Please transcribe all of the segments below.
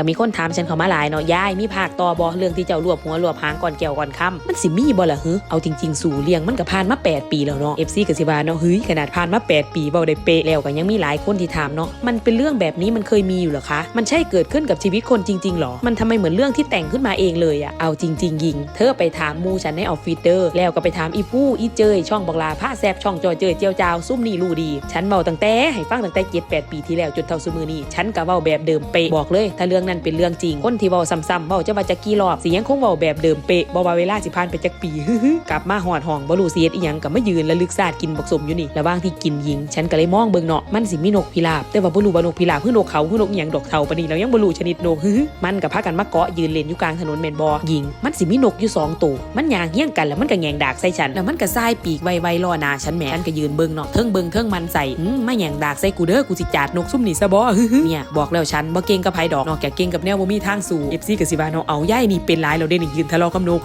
ก็มีคนถามฉันเข้ามาหลายเนาะยายมีภาคต่อบอเรื่องที่เจ้ารวบหัวรวบหางก่อนแก้วก่อนค่ำมันสิมีบ่ล่ะฮึเอาจริง ๆ สู่เลี้ยงมันก็ผ่านมา 8 ปีแล้วเนาะ FC ก็สิว่าเนาะเฮ้ยขนาดผ่านมา 8 ปีเบาได้เป๊ะแล้วก็ยังมีหลายคนที่ถามเนาะมันเป็นเรื่องแบบนี้มันเคยมีอยู่หรอคะมันใช่เกิดขึ้นกับชีวิตคนจริงๆหรอมันทำไมเหมือนเรื่องที่แต่งขึ้นมาเองเลยอะเอาจริง ๆ ยิง เธอไปถามมูฉันในออฟฟิศเดอร์แล้วก็ไปถามอีผู้อีเจยช่องบักลาผ้าแซบช่องจอยเจยเจียวจาวซุ่มนี่รู้ดี ฉันเมาตั้งแต่ให้ฟังตั้งแต่เจ็ดแปดปีที่แล้วจนเท่าซุมือนี้ฉันก็เว้าแบบเดิมเป๊ะบอกเลยถ้าเรื่องนั้นเป็นเรื่องจริง คนที่เว้าซ้ำๆเว้าจะว่าจะกี่รอบสิยังคงเว้าแบบเดิมเป๊ะบ่ว่าเวลาสิผ่านไปจักปีฮึกลับมาหอดห้องบ่รู้เสิเฮ็ดอีหยังก็มายืนและลึกซาดกินบักสมอยู่นี่ระหว่างที่กินยิง ฉันก็เลยมองเบิ่งเนาะมันสิมีนกพิราบแต่ว่าบ่รู้ว่านกพิราบคือนกเขาคือนกอีหยังดอกเทาปานนี้แล้วยังบ่รู้ชนิดนกฮึมันก็พากันมาเกาะยืนเล่นอยู่กลางถนนแม่นบ่ยิง มันสิมีนกอยู่สองตัวมันย่างเฮี้ยงกันแล้วมันก็แยงดากใส่ฉันแล้วมันก็ส่ายปีกไวๆล่อหน้าฉันแหมฉันก็ยืนเบิ่งเนาะเทิงเบิ่งเทิงมันใส่หืมาแยงดากใส่กูเด้อกูสิจาดนกซุ่มนี่ซะบ่เนี่ยบอกแล้วฉันบ่เก่งกับไผดอกนอกจากก่งกับแนวบ่มีทางสู่ FC ก็สิว่าเนาะเอาย่ายนี่เป็นหลายแล้วเด้นี่ยืนทะเลาะกับนก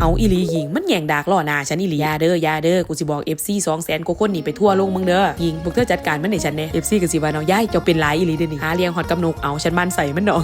เอาอีลียิงมันแย่งดากล่อหน้าฉันอีลียาเด้ออยาเด้อกูสิบอก FC 200,000กว่าคนนี่ไปทั่วโลกมึงเด้อยิงพวกเธอจัดการมันให้ฉันแน่ FC ก็สิว่าเนาะย่ายเจ้าเป็นหลายอีลีเด้อนี่หาเลี้ยงฮอดกับนกเอาฉันมันใส่มันเนาะ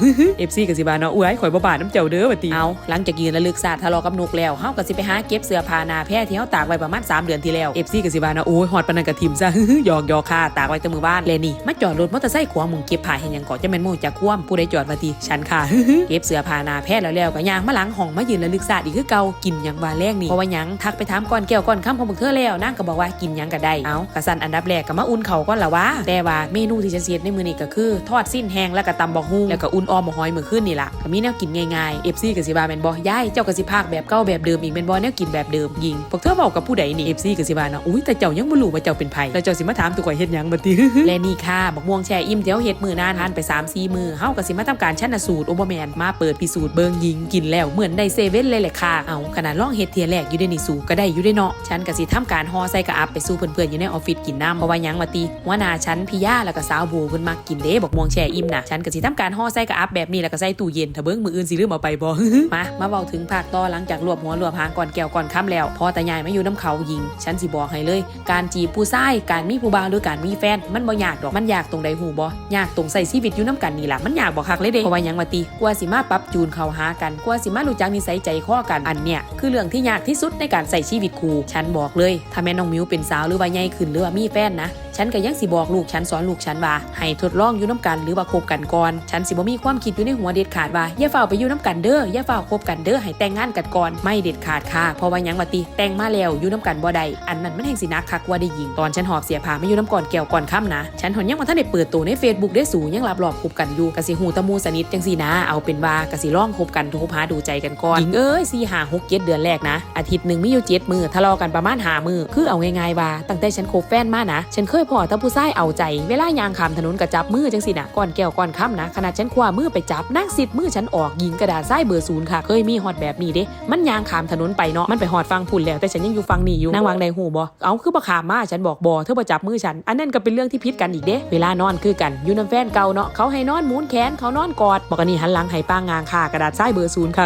FC ก็สิว่าเนาะอุ้ยข่อยบ่บาดน้ำเจ้าเด้อบัดนี้เอาหลังจากยืนระลึกศาสตร์ทะเลาะกับนกแล้วเฮาก็สิไปหาเก็บเสื้อผ้าหน้าแพร่ที่เฮาตากไว้ประมาณ3เดือนที่แล้ว FC ก็สิว่าเนาะโอ้ยฮอดปานนั้นก็ทิ่มซะหยอกหยอกค่ะตากไว้แต่มือบ้านเลนี่มาจอดรถมอเตอร์ไซค์ขวางมุงเก็บผ้าเห็นหยังก่อจะแม่นโมจากคว่ำผู้ใดจอดว่าติฉันค่ะเก็บเสื้อผ้าหนาแพร่แล้วแล้วก็ย่างมาหลังห้องมายืนระลึกศาสตร์อีกคือเก่ากินยังว่าแรงนี่เพราะว่ายังทักไปถามก่อนแก้วก่อนคำของพวกเธอแล้วนางก็บอกว่ากินยังก็ได้เอากระสันอันดับแรกก็มาอุ่นเขาก่อนละวะแต่ว่าเมนูที่ฉันเสียดในมือนี่ก็คือ ทอดสิ้นแห้งแล้วก็ตำบอกฮุ้งแล้วก็อุ่นออมหมหอยเมื่อขึ้นนี่ล่ะก็มีแนวกินง่ายๆ FC ก็สิว่าแมนบ่ย้ายเจ้าก็สิพากแบบเก่าแบบเดิมอีกแมนบ่แนวกินแบบเดิมยิงพวกเธอเว้ากับผู้ใดนี่ FC ก็สิว่าเนาะอุ้ยแต่เจ้ายังบ่รู้ว่าเจ้าเป็นไผแล้วเจ้าสิมาถามตัวข่อยเฮ็ดหยังบัดนี้และนี่ค่ะบักม่วงแช่อิ่มเดี๋ยวเฮ็ดมือนานทานไป3 4มือเฮาก็สิมาทำการชันสูตรโอเบอร์แมนมาเปิดพิสูจน์เบิงยิงกินแล้วเหมือนได้เซเว่นเลยแหละค่ะ เอาขนาดล่องเฮ็ดเทียแรกอยู่ได้นี่สูก็ได้อยู่ได้เนาะ ฉันก็สิทำการห่อใส่กระอับไปสู่เพื่อนๆอยู่ในออฟฟิศกินน้ำเพราะว่ายังมาตีหัวนาฉันพี่ย่าแล้วก็สาวโบเพิ่นมักกินเด้บักม่วงแช่อิ่มนะฉันก็สิทำการห่อใส่กระอับแบบนี้แล้วก็ใส่ตู้เย็นถ้าเบิ่งมืออื่นสิลืมเอาไปบ่มามาเว้าถึงภาคต่อหลังจากรวบหัวรวบหางก่อนแก้วก่อนค่ำแล้ว พอตายายมาอยู่น้ำเขายิง ฉันสิบอกให้เลย การจีบผู้ชายการมีผู้บ่าวหรือการมีแฟน มันบ่ยากดอกมันยากตรงใดหูบ่ยากตรงใส่ชีวิตอยู่น้ำกันนี่ล่ะมันยากบ่คักเลยเดเพราะว่ายังมาตีกว่าสิมาปรับจูนเข้าหากันกว่าสิมารู้จักนิสัยใจคอกันอันเนี้ยคือเรื่องที่ยากที่สุดในการใส่ชีวิตครูฉันบอกเลย ถ้าแม่น้องมิวเป็นสาวหรือว่าใหญ่ขึ้นหรือว่ามีแฟนนะ ฉันก็ยังสิบอกลูกฉันสอนลูกฉันว่าให้ทดลองอยู่น้ำกันหรือว่าคบกันก่อน ฉันสิบ่มีความคิดอยู่ในหัวเด็ดขาดว่าอย่าเฝ้าไปอยู่น้ำกันเด้ออย่าเฝ้าคบกันเด้อให้แต่งงานกันก่อนไม่เด็ดขาดค่ะเพราะว่ายังว่าติแต่งมาแล้วอยู่น้ำกันบ่ได้อันนั้นมันแห่งสินักคักว่าได้ยิงตอนฉันหอบเสียผ้ามาอยู่น้ำก่อนแก้วก่อนค่ำนะฉันหอนยังมาท่านได้เปิดตัวใน Facebook ได้สู่ยังรับรอบคบกันอยู่กะสิหูตะมูสนิทจังสีนะ เอาเป็นว่ากะสิลองคบกันโทรหาดูใจกันก่อนหญิงเอ้ยสี่หาหกเจ็ดเดือนแรกนะอาทิตย์หนึ่งมีอยู่เจ็ดมือทะเลาะกันประมาณหามือคือเอาง่ายๆว่าตั้งแต่ฉันคบแฟนมานะ ฉันเคยพอแตาผู้ชายเอาใจ เวลายางขามถนนกระจับมือจังสินะก่อนแก้วก่อนค่ำนะขนาดฉันคว้ามือไปจับนั่งสิทธิ์มือฉันออกยิงกระดาษทรายเบอร์ศูนย์ค่ะเคยมีฮอตแบบนี้เด้ มันยางขามถนนไปเนาะมันไปฮอดฟังพุ่นแล้วแต่ฉันยังอยู่ฟังนี่อยู่นางวางในหูบ่เอาคือบ่ขามมาฉันบอกบ่เธอบ่จับมือฉัน อันนั้นก็เป็นเรื่องที่ผิดกันอีกเด้ เวลานอนคือกันอยู่น้ำแฟนเก่าเนาะเขาให้นอนหมุนแขนเขานอนกอดบอกอันนี้หันหลังให้ป้างงางค่ะกระดาษทรายเบอร์ศูนย์ค่ะ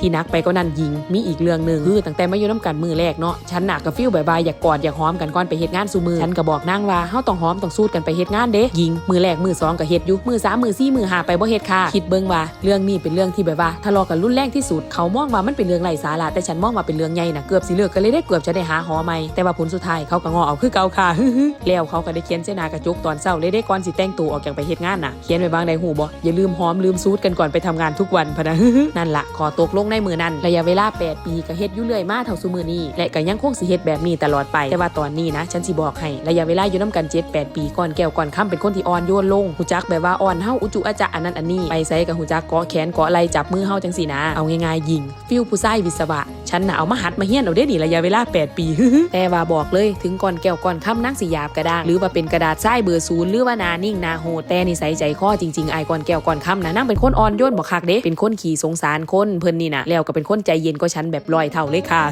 ที่นักไปก็นั่นยิงมีอีกเรื่องหนึ่งคือตั้งแต่มาอยู่น้ำกันมือแรกเนาะฉันน่ะก็ฟีลบายๆอยากกอดอยากหอมกันก่อนไปเฮ็ดงานสู่มือฉันก็บอกนางว่าเฮาต้องหอมต้องสูดกันไปเฮ็ดงานเด้ยิงมือแรกมือสองก็เฮ็ดอยู่มือสามมือสี่มือห้าไปบ่เฮ็ดค่ะคิดเบิ่งว่าเรื่องนี้เป็นเรื่องที่แบบว่าทะเลาะกันรุนแรงที่สุด เขามองว่ามันเป็นเรื่องไร้สาระแต่ฉันมองว่าเป็นเรื่องใหญ่น่ะเกือบสิเลิกกันเลยได้เกือบจะได้หาหอใหม่แต่ว่าผลสุดท้ายเขาก็งอเอาคือเก่าค่ะฮึแล้วเขาก็ได้เขียนเสนากระจกตอนเช้าเลยได้ก่อนสิแต่งตัวออกจากไปเฮ็ดงานน่ะเขียนไว้บางใดหูบ่อย่าลืมหอมลืมซูดกันก่อนไปทำงานทุกวันพะนะนั่นละขอตกลงในมือนั้นระยะเวลา 8 ปีก็เฮ็ดอยู่เรื่อยมาเท่าซุมือนี้และก็ยังคงสิเฮ็ดแบบนี้ตลอดไปแต่ว่าตอนนี้นะฉันสิบอกให้ระยะเวลาอยู่น้ำกัน7 8ปีก่อนแก้วก่อนค่ำเป็นคนที่อ่อนโยนลงหูจักแบบว่าอ่อนเฮาอุจุอาจะอันนั้นอันนี้ไปไสกับหูจักเกาะแขนเกาะไหล่จับมือเฮาจังสีนะเอาง่ายๆยิง ฟิลผู้ชายวิศวะฉันน่ะเอามาหัดมาเฮียนเอาเด้นี่ระยะเวลา 8 ปีแต่ว่าบอกเลยถึงก่อนแก้วก่อนค่ำนั่งสิหยาบกระด้างหรือว่าเป็นกระดาษทรายเบอร์ศูนย์หรือว่านานิ่งนาโหดแต่นิสัยใจคอจริงๆไอายก่อนแก้วก่อนค่ำนะนั่งเป็นคนอ่อนโยนบอกคักเด้เป็นคนขี่สงสารคนเพิ่นนี่นะแล้วก็เป็นคนใจเย็นก็ฉันแบบลอยเท่าเลยค่ะ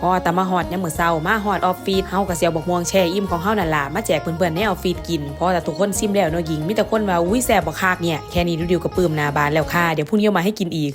พอแต่มาฮอดยามมื้อเช้ามาฮอดออฟฟิศเฮาก็เสียวบอกม่วงแช่อิ่มของเฮานั่นล่ะมาแจกเพื่อนๆในออฟฟิศกินเพราะแต่ทุกคนซิมแล้วเนาะยิงมีแต่คนว่าอุ้ยแซ่บบ่คักเนี่ยแค่นี้ดูดิวก็ปลื้มนาบานแล้วค่ะเดี๋ยวพรุ่งนี้มาให้กินอีก